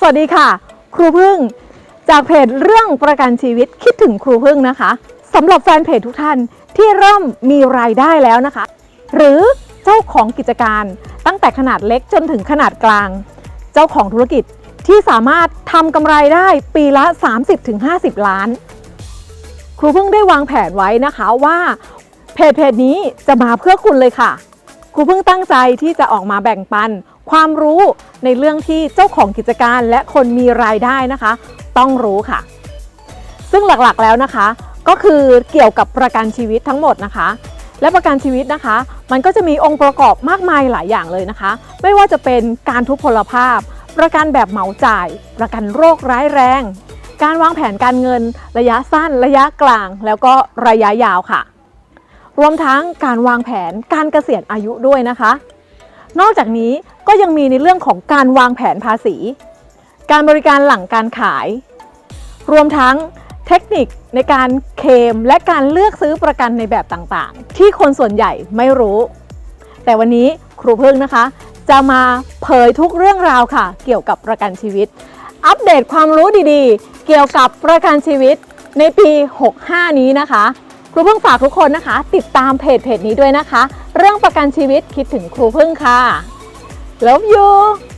สวัสดีค่ะ ครูพึ่ง จากเพจเรื่องประกันชีวิตคิดถึงครูพึ่งนะคะสำหรับแฟนเพจทุกท่านที่เริ่มมีรายได้แล้วนะคะ หรือเจ้าของกิจการตั้งแต่ขนาดเล็กจนถึงขนาดกลาง เจ้าของธุรกิจที่สามารถทำกำไรได้ปีละ 30-50 ล้าน ครูเพิ่งได้วางแผนไว้นะคะว่าเพจเพจนี้จะมาเพื่อคุณเลยค่ะ ครูเพิ่งตั้งใจที่จะออกมาแบ่งปัน ความรู้ในเรื่องที่เจ้าของกิจการและคนมีรายได้นะคะ ต้องรู้ค่ะ ซึ่งหลักๆแล้วนะคะ ก็คือเกี่ยวกับประกันชีวิตทั้งหมดนะคะ และประกันชีวิตนะคะ มันก็จะมีองค์ประกอบมากมายหลายอย่างเลยนะคะ ไม่ว่าจะเป็นการทุพพลภาพ ประกันแบบเหมาจ่าย ประกันโรคร้ายแรง การวางแผนการเงิน ระยะสั้น ระยะกลาง แล้วก็ระยะยาวค่ะ รวมทั้งการวางแผนการเกษียณอายุด้วยนะคะ นอกจากนี้ก็ยังมีในเรื่องของการวางแผนภาษี การบริการหลังการขาย รวมทั้งเทคนิคในการเคมและการเลือกซื้อประกันในแบบต่างๆ ที่คนส่วนใหญ่ไม่รู้ แต่วันนี้ครูพึ่งนะคะ จะมาเผยทุกเรื่องราวค่ะ เกี่ยวกับประกันชีวิต อัปเดตความรู้ดีๆ เกี่ยวกับประกันชีวิตในปี 65 นี้นะคะ ครูพึ่งฝากทุกคนนะคะ ติดตามเพจเพจนี้ด้วยนะคะ เรื่องประกันชีวิตคิดถึงครูพึ่งค่ะ Love you